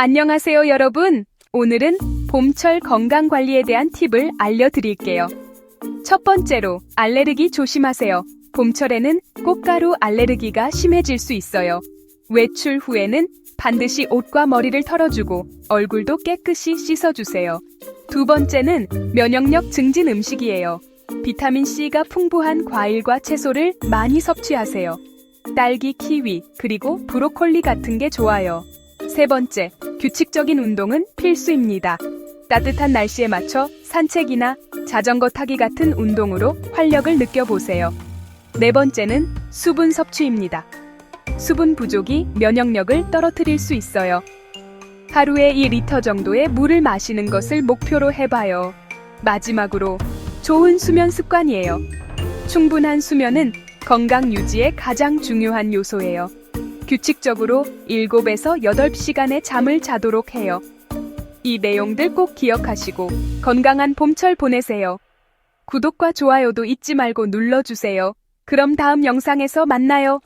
안녕하세요, 여러분. 오늘은 봄철 건강 관리에 대한 팁을 알려드릴게요. 첫 번째로, 알레르기 조심하세요. 봄철에는 꽃가루 알레르기가 심해질 수 있어요. 외출 후에는 반드시 옷과 머리를 털어주고 얼굴도 깨끗이 씻어주세요. 두 번째는 면역력 증진 음식이에요. 비타민C가 풍부한 과일과 채소를 많이 섭취하세요. 딸기, 키위, 그리고 브로콜리 같은 게 좋아요. 세 번째, 규칙적인 운동은 필수입니다. 따뜻한 날씨에 맞춰 산책이나 자전거 타기 같은 운동으로 활력을 느껴보세요. 네 번째는 수분 섭취입니다. 수분 부족이 면역력을 떨어뜨릴 수 있어요. 하루에 2리터 정도의 물을 마시는 것을 목표로 해봐요. 마지막으로 좋은 수면 습관이에요. 충분한 수면은 건강 유지에 가장 중요한 요소예요. 규칙적으로 7에서 8시간의 잠을 자도록 해요. 이 내용들 꼭 기억하시고 건강한 봄철 보내세요. 구독과 좋아요도 잊지 말고 눌러주세요. 그럼 다음 영상에서 만나요.